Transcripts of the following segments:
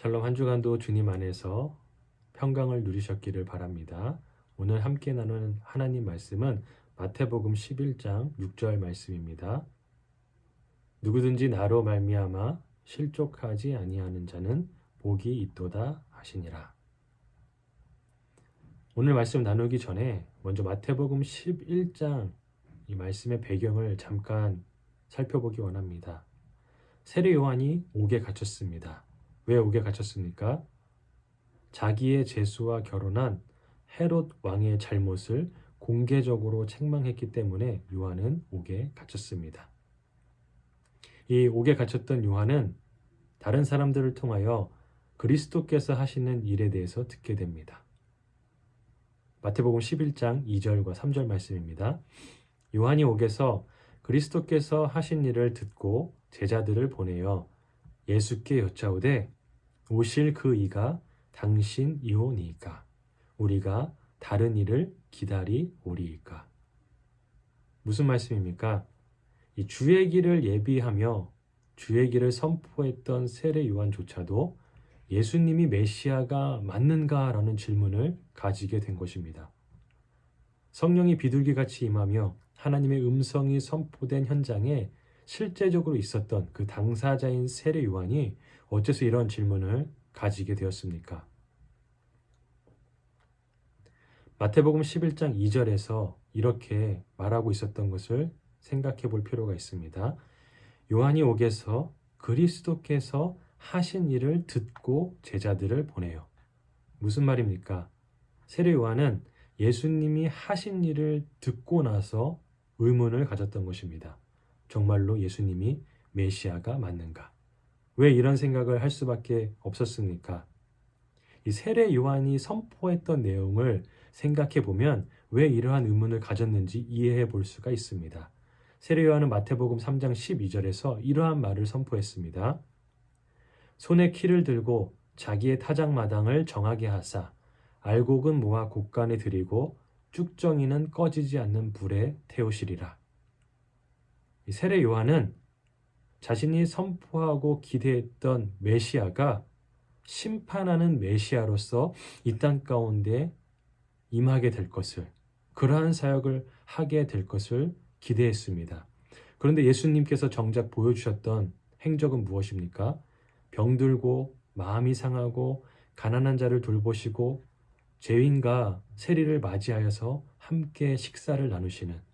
샬롬 한 주간도 주님 안에서 평강을 누리셨기를 바랍니다. 오늘 함께 나누는 하나님 말씀은 마태복음 11장 6절 말씀입니다. 누구든지 나로 말미암아 실족하지 아니하는 자는 복이 있도다 하시니라. 오늘 말씀 나누기 전에 먼저 마태복음 11장 이 말씀의 배경을 잠깐 살펴보기 원합니다. 세례 요한이 옥에 갇혔습니다. 왜 옥에 갇혔습니까? 자기의 제수와 결혼한 헤롯 왕의 잘못을 공개적으로 책망했기 때문에 요한은 옥에 갇혔습니다. 이 옥에 갇혔던 요한은 다른 사람들을 통하여 그리스도께서 하시는 일에 대해서 듣게 됩니다. 마태복음 11장 2절과 3절 말씀입니다. 요한이 옥에서 그리스도께서 하신 일을 듣고 제자들을 보내어 예수께 여짜오되 오실 그 이가 당신이오니이까 우리가 다른 일을 기다리오리이까 무슨 말씀입니까? 이 주의 길을 예비하며 주의 길을 선포했던 세례 요한조차도 예수님이 메시아가 맞는가라는 질문을 가지게 된 것입니다. 성령이 비둘기같이 임하며 하나님의 음성이 선포된 현장에 실제적으로 있었던 그 당사자인 세례 요한이 어째서 이런 질문을 가지게 되었습니까? 마태복음 11장 2절에서 이렇게 말하고 있었던 것을 생각해 볼 필요가 있습니다. 요한이 옥에서 그리스도께서 하신 일을 듣고 제자들을 보내요. 무슨 말입니까? 세례 요한은 예수님이 하신 일을 듣고 나서 의문을 가졌던 것입니다. 정말로 예수님이 메시아가 맞는가? 왜 이런 생각을 할 수밖에 없었습니까? 이 세례 요한이 선포했던 내용을 생각해 보면 왜 이러한 의문을 가졌는지 이해해 볼 수가 있습니다. 세례 요한은 마태복음 3장 12절에서 이러한 말을 선포했습니다. 손에 키를 들고 자기의 타작 마당을 정하게 하사 알곡은 모아 곡간에 들이고 쭉정이는 꺼지지 않는 불에 태우시리라. 이 세례 요한은 자신이 선포하고 기대했던 메시아가 심판하는 메시아로서 이 땅 가운데 임하게 될 것을 그러한 사역을 하게 될 것을 기대했습니다. 그런데 예수님께서 정작 보여주셨던 행적은 무엇입니까? 병들고 마음이 상하고 가난한 자를 돌보시고 죄인과 세리를 맞이하여서 함께 식사를 나누시는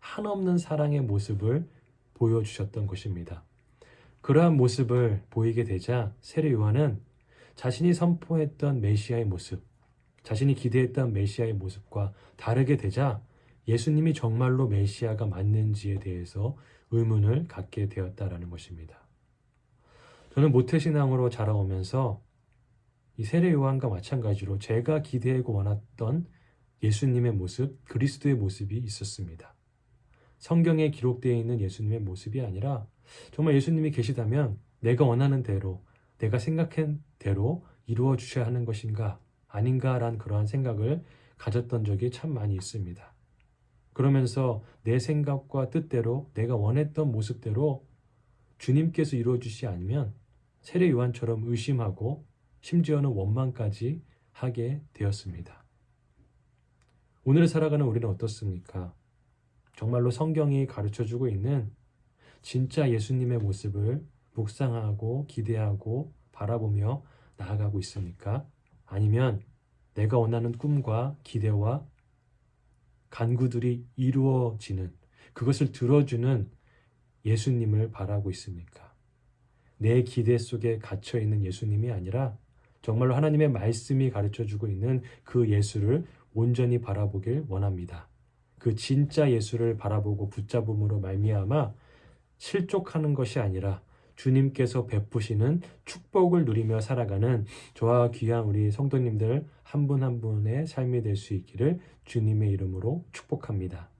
한없는 사랑의 모습을 보여주셨던 것입니다. 그러한 모습을 보이게 되자 세례 요한은 자신이 선포했던 메시아의 모습, 자신이 기대했던 메시아의 모습과 다르게 되자 예수님이 정말로 메시아가 맞는지에 대해서 의문을 갖게 되었다라는 것입니다. 저는 모태신앙으로 자라오면서 이 세례 요한과 마찬가지로 제가 기대하고 원했던 예수님의 모습, 그리스도의 모습이 있었습니다. 성경에 기록되어 있는 예수님의 모습이 아니라 정말 예수님이 계시다면 내가 원하는 대로, 내가 생각한 대로 이루어 주셔야 하는 것인가 아닌가란 그러한 생각을 가졌던 적이 참 많이 있습니다. 그러면서 내 생각과 뜻대로 내가 원했던 모습대로 주님께서 이루어 주시지 않으면 세례 요한처럼 의심하고 심지어는 원망까지 하게 되었습니다. 오늘 살아가는 우리는 어떻습니까? 정말로 성경이 가르쳐 주고 있는 진짜 예수님의 모습을 묵상하고 기대하고 바라보며 나아가고 있습니까? 아니면 내가 원하는 꿈과 기대와 간구들이 이루어지는 그것을 들어주는 예수님을 바라고 있습니까? 내 기대 속에 갇혀 있는 예수님이 아니라 정말로 하나님의 말씀이 가르쳐 주고 있는 그 예수를 온전히 바라보길 원합니다. 그 진짜 예수를 바라보고 붙잡음으로 말미암아 실족하는 것이 아니라 주님께서 베푸시는 축복을 누리며 살아가는 저와 귀한 우리 성도님들 한 분한 분의 삶이 될 수 있기를 주님의 이름으로 축복합니다.